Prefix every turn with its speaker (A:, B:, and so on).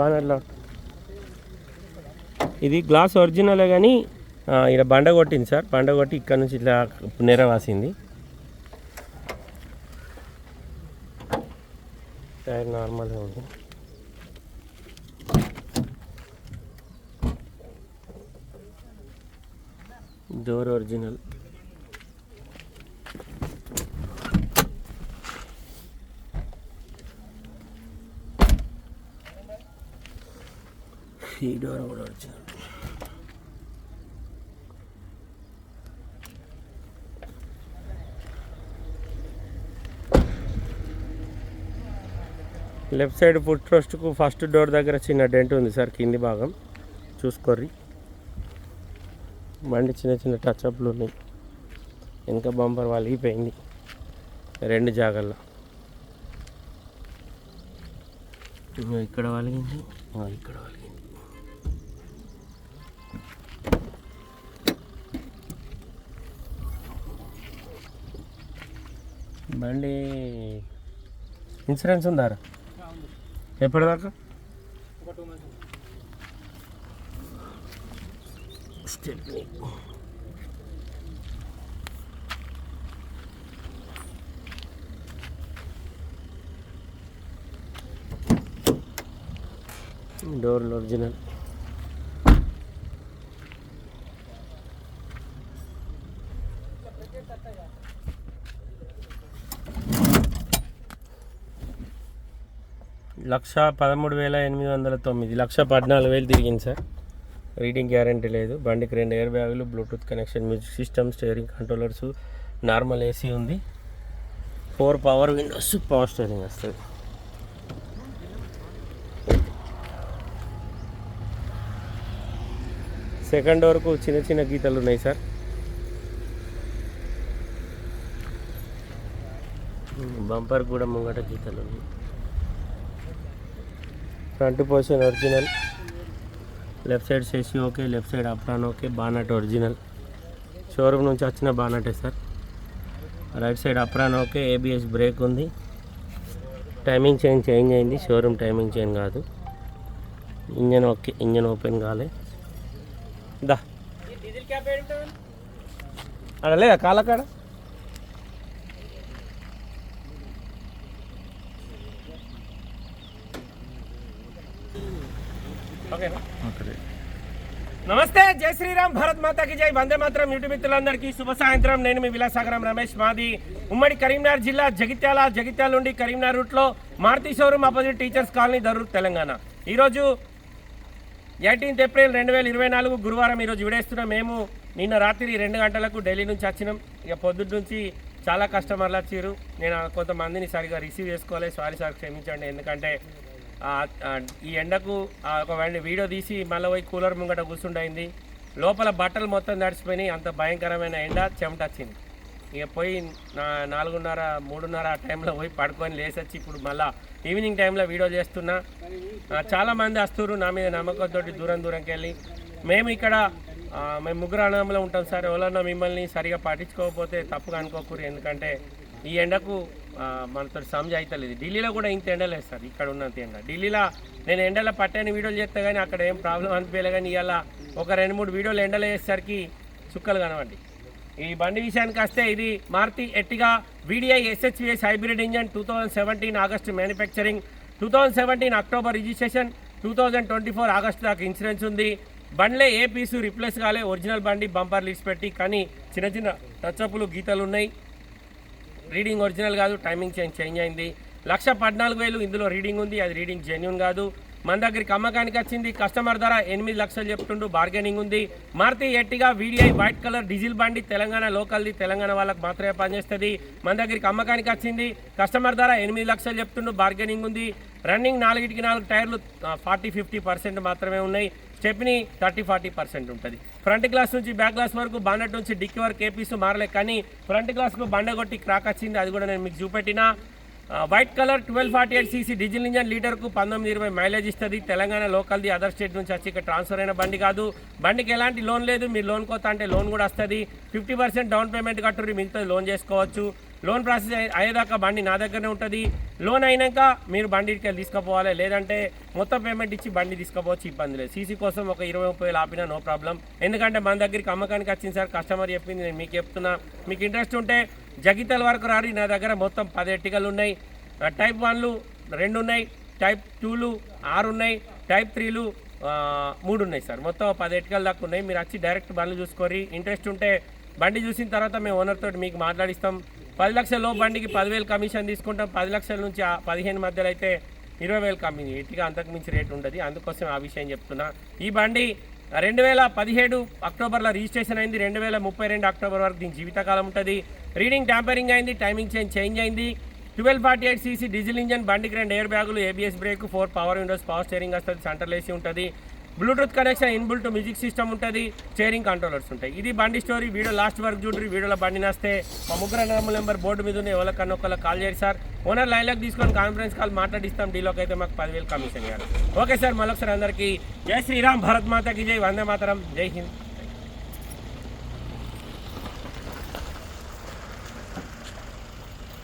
A: బాగా ఇది గ్లాస్ ఒరిజినలే కానీ ఇక్కడ బండ కొట్టింది సార్. బండ కొట్టి ఇక్కడ నుంచి ఇట్లా నెర వాసింది. టైర్ నార్మల్గా ఉంది. డోర్ ఒరిజినల్ ఈ డోర్ కూడా వచ్చింది లెఫ్ట్ సైడ్ ఫుట్ ట్రస్ట్కు ఫస్ట్ డోర్ దగ్గర చిన్న డెంట్ ఉంది సార్ కింది భాగం. చూసుకోర్రి. బండి చిన్న చిన్న టచ్అప్లు ఉన్నాయి. వెనక బంపర్ వలిగిపోయింది. రెండు జాగల్లో. ఇక్కడ వలిగింది. ఇక్కడ వలిగింది. బండి ఇన్సూరెన్స్ ఉందా ఎప్పటిదాకా? స్టెప్నీ డోర్లు ఒరిజినల్ లక్ష పదమూడు వేల ఎనిమిది వందల తొమ్మిది. లక్ష పద్నాలుగు వేలు తిరిగింది సార్. రీడింగ్ గ్యారంటీ లేదు. బండికి రెండు ఎయిర్ బ్యాగులు Bluetooth connection music system steering controllers normal AC ఉంది. Four power windows power steering వస్తుంది. సెకండ్ డోర్కు చిన్న చిన్న గీతలు ఉన్నాయి సార్. బంపర్ కూడా ముంగట గీతలు ఉన్నాయి. Front portion original left side సెసి okay left side apron okay bonnet original showroom నుంచి వచ్చిన బానటే sir right side apron okay ABS brake ఉంది. టైమింగ్ చైన్ చేంజ్ అయింది. షోరూమ్ టైమింగ్ చైన్ కాదు. ఇంజన్ ఓకే ఇంజన్ ఓపెన్ కాలే. దా. అడలేదా కాలకాడ నమస్తే జై శ్రీరామ్ భారత్ మాతాకి జై. వందే మాత్రం యూట్యూబ్ మిత్రులందరికీ శుభ సాయంత్రం. నేను మీ విలాసాగరం రమేష్ మాది. ఉమ్మడి కరీంనగర్ జిల్లా జగిత్యాల జగిత్యాల నుండి కరీంనగర్ రూట్లో Maruti showroom opposite teachers colony Darur Telangana. ఈరోజు ఎయిటీన్త్ ఏప్రిల్ రెండు వేల ఇరవై నాలుగు గురువారం ఈరోజు విడేస్తున్నాం. మేము నిన్న రాత్రి రెండు గంటలకు ఢిల్లీ నుంచి వచ్చినాం. ఇక పొద్దున్న నుంచి చాలా కస్టమర్లు వచ్చారు. నేను కొంతమందిని సరిగా రిసీవ్ చేసుకోవాలి సారీ సార్ క్షమించండి. ఎందుకంటే ఈ ఎండకు ఒకవేళ ఒక వీడియో తీసి మళ్ళీ పోయి కూలర్ ముంగట కూర్చుండైంది. లోపల బట్టలు మొత్తం తడిచిపోయినాయి అంత భయంకరమైన ఎండ చెమట వచ్చింది. ఇక పోయి నా నాలుగున్నర మూడున్నర ఆ టైంలో పోయి పడుకొని లేసొచ్చి ఇప్పుడు మళ్ళీ ఈవినింగ్ టైంలో వీడియో చేస్తున్నా. చాలామంది వస్తున్నారు. నా మీద నమ్మకంతో దూరం దూరంకి వెళ్ళి. మేము ఇక్కడ మేము ముగ్గురు అనంలో ఉంటాం సార్. ఎవరన్నా మిమ్మల్ని సరిగా పట్టించుకోకపోతే తప్పుగా అనుకోకూరు ఎందుకంటే ఈ ఎండకు మనతో సమజ్ అవుతలేదు ఢిల్లీలో కూడా ఇంత ఎండలేదు సార్ ఇక్కడ ఉన్నంత ఎండ. ఢిల్లీలో నేను ఎండలో పట్టాని వీడియోలు చేస్తే కానీ అక్కడ ఏం ప్రాబ్లం అనిపించలే కానీ ఇవాళ ఒక రెండు మూడు వీడియోలు ఎండలో వేసేసరికి చుక్కలు కనవండి ఈ బండి విషయానికి వస్తే ఇది Maruti Ertiga VDI SHVS hybrid engine two thousand seventeen August manufacturing two thousand seventeen October registration two thousand twenty four August దాకా ఇన్సూరెన్స్ ఉంది. బండ్లే ఏ పీసు రిప్లేస్ కాలే ఒరిజినల్ బండి బంపర్ లీడ్స్ పెట్టి కానీ చిన్న చిన్న టచ్అప్లు గీతలు ఉన్నాయి. రీడింగ్ ఒరిజినల్ కాదు టైమింగ్ చేంజ్ చేంజ్ అయింది. లక్ష పద్నాలుగు వేలు ఇందులో రీడింగ్ ఉంది అది రీడింగ్ జెన్యున్ కాదు. మన దగ్గరికి అమ్మకానికి వచ్చింది కస్టమర్ ధర ఎనిమిది లక్షలు చెప్తుండు బార్గెనింగ్ ఉంది. Maruti Ertiga VDI white colour diesel బండి తెలంగాణ లోకల్ది తెలంగాణ వాళ్ళకి మాత్రమే పనిచేస్తుంది. మన దగ్గరికి అమ్మకానికి వచ్చింది కస్టమర్ ధర ఎనిమిది లక్షలు చెప్తుండు బార్గెనింగ్ ఉంది. రన్నింగ్ నాలుగిటికి నాలుగు టైర్లు ఫార్టీ ఫిఫ్టీ పర్సెంట్ మాత్రమే ఉన్నాయి. స్టెప్ని థర్టీ ఫార్టీ పర్సెంట్ ఉంటుంది. ఫ్రంట్ గ్లాస్ నుంచి బ్యాక్ గ్లాస్ వరకు బాండెట్ నుంచి డిక్కి వరకు ఏపీస్ మారలే కానీ ఫ్రంట్ గ్లాస్కు బండ కొట్టి క్రాక్ వచ్చింది అది కూడా నేను మీకు చూపెట్టినా. White colour twelve forty eight CC diesel engine లీటర్కు పంతొమ్మిది ఇరవై మైలేజ్ ఇస్తుంది. తెలంగాణ లోకల్ది అదర్ స్టేట్ నుంచి వచ్చి ఇక్కడ ట్రాన్స్ఫర్ అయిన బండి కాదు. బండికి ఎలాంటి లోన్ లేదు. మీరు లోన్ కొత్త అంటే లోన్ కూడా వస్తుంది. ఫిఫ్టీ పర్సెంట్ డౌన్ పేమెంట్ కట్టుర్రి మిగతా లోన్ చేసుకోవచ్చు. లోన్ ప్రాసెస్ అయ్యే- అయ్యేదాకా బండి నా దగ్గరనే ఉంటుంది. లోన్ అయినాక మీరు బండి వెళ్ళి తీసుకుపోవాలి. లేదంటే మొత్తం పేమెంట్ ఇచ్చి బండి తీసుకుపోవచ్చు ఇబ్బంది లేదు. సీసీ కోసం ఒక ఇరవై ముప్పై వేలు ఆపినా నో ప్రాబ్లం ఎందుకంటే మన దగ్గరికి అమ్మకానికి వచ్చింది సార్ కస్టమర్ చెప్పింది నేను మీకు చెప్తున్నా. మీకు ఇంట్రెస్ట్ ఉంటే జగితల వరకు రారి నా దగ్గర మొత్తం పది ఎట్టికలు ఉన్నాయి. టైప్ వన్లు రెండు ఉన్నాయి టైప్ టూలు ఆరు ఉన్నాయి టైప్ త్రీలు మూడు ఉన్నాయి సార్. మొత్తం పది ఎట్టికల దాకా ఉన్నాయి. మీరు వచ్చి డైరెక్ట్ బండ్లు చూసుకోరి. ఇంట్రెస్ట్ ఉంటే బండి చూసిన తర్వాత మేము ఓనర్ తోటి మీకు మాట్లాడిస్తాం. పది లక్షల లో బండికి పదివేలు కమిషన్ తీసుకుంటాం. పది లక్షల నుంచి పదిహేను మధ్యలో అయితే ఇరవై వేలు కమిషన్ ఎట్టిగా అంతకు మించి ఉండదు. అందుకోసం ఆ విషయం చెప్తున్నా. ఈ బండి రెండు వేల పదిహేడు అక్టోబర్లో రిజిస్ట్రేషన్ అయింది. రెండు వేల ముప్పై రెండు అక్టోబర్ వరకు దీని జీవితకాలం ఉంటుంది. రీడింగ్ ట్యాంపరింగ్ అయింది టైమింగ్ చేంజ్ చేంజ్ అయింది. Twelve forty eight CC diesel engine బండికి రెండు ఎయిర్ బ్యాగులు ABS brake four power windows power steering వస్తుంది సెంటర్ లేసి ఉంటుంది. Bluetooth connection inbuilt music system ఉంటుంది చేరింగ్ కంట్రోలర్స్ ఉంటాయి. ఇది బండి స్టోరీ వీడియో లాస్ట్ వరకు చూడరు వీడియోలో బండి నస్తే. మా ముగ్గురు నెంబర్ నెంబర్ బోర్డు మీద ఉన్న ఎవరికన్నా ఒకళ్ళకి కాల్ చేయండి సార్. ఓనర్ లైన్లోకి తీసుకొని కాన్ఫరెన్స్ కాల్ మాట్లాడిస్తాం డీలోకి అయితే మాకు పదివేలు కమిషన్ ఇవ్వాలి ఓకే సార్ మళ్ళొకసారి అందరికీ జై శ్రీరామ్ భరత్ మాతకి జై వందే మాతరం జై హింద్.